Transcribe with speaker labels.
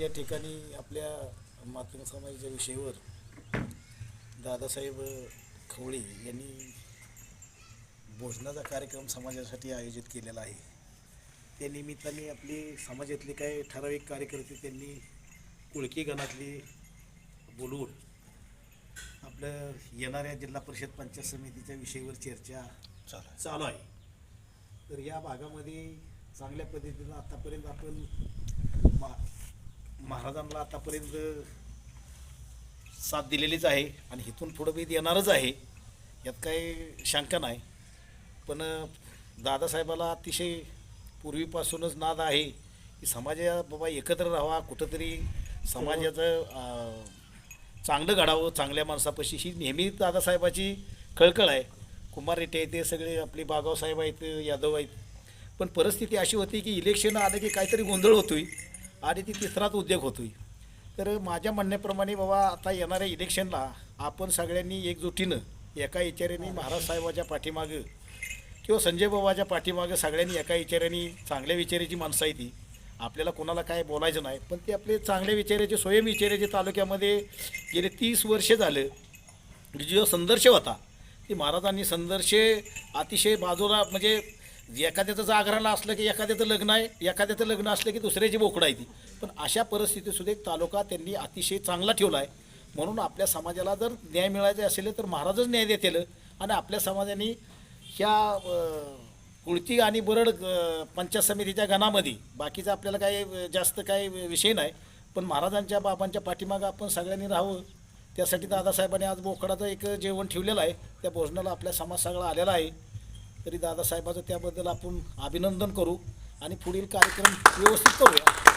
Speaker 1: आज या ठिकाणी आपल्या मातंग समाजाच्या विषयावर दादासाहेब खवळे यांनी भोजनाचा कार्यक्रम समाजासाठी आयोजित केलेला आहे. त्या निमित्ताने आपली समाजातले काही ठराविक कार्यकर्ते त्यांनी कुळकी गणातली बोलवून आपलं येणाऱ्या जिल्हा परिषद पंचायत समितीच्या विषयावर चर्चा चालू आहे. तर या भागामध्ये चांगल्या पद्धतीनं आतापर्यंत आपण मा महाराजांना आतापर्यंत साथ दिलेलीच आहे आणि इथून पुढं बी देणारच आहे यात काही शंका नाही. पण दादासाहेबाला अतिशय पूर्वीपासूनच नाद आहे की समाजा बाबा एकत्र राहावा कुठंतरी समाजाचं चांगलं घडावं चांगल्या माणसापाशी. ही नेहमी दादासाहेबाची कळकळ आहे. कुमार रेड्डी आहेत ते सगळे आपले बागाव साहेब आहेत यादव आहेत. पण परिस्थिती अशी होती की इलेक्शन आलं की काहीतरी गोंधळ होतोय. आणि ती तिसराच उद्योग होतोय. तर माझ्या म्हणण्याप्रमाणे बाबा आता येणाऱ्या इलेक्शनला आपण सगळ्यांनी एकजुटीनं एका विचाराने महाराज साहेबाच्या पाठीमागं किंवा संजय बाबाच्या पाठीमागं सगळ्यांनी एका विचाराने चांगल्या विचाराची माणसं आहे ती. आपल्याला कोणाला काय बोलायचं नाही. पण ते आपले चांगल्या विचाराचे स्वयं विचाराचे तालुक्यामध्ये गेले तीस वर्षे झालं. जो संघर्ष होता ती महाराजांनी संघर्ष अतिशय बाजूला म्हणजे एखाद्याचं जागराला असलं की एखाद्याचं लग्न आहे एखाद्याचं लग्न असलं की दुसऱ्याची बोकडं आहे ती. पण अशा परिस्थितीसुद्धा एक तालुका त्यांनी अतिशय चांगला ठेवला आहे. म्हणून आपल्या समाजाला जर न्याय मिळायचा असेल तर महाराजच न्याय देतील. आणि आपल्या समाजाने ह्या कुळती आणि बरड पंचायत समितीच्या गणामध्ये बाकीचा आपल्याला काही जास्त काही विषय नाही पण महाराजांच्या बाबांच्या पाठीमागं आपण सगळ्यांनी राहावं. त्यासाठी दादासाहेबांनी आज बोकडाचं एक जेवण ठेवलेलं आहे. त्या भोजनाला आपल्या समाज सगळा आलेला आहे. तरी दादासाहेबाचं त्याबद्दल आपण अभिनंदन करू आणि पुढील कार्यक्रम व्यवस्थित करूया.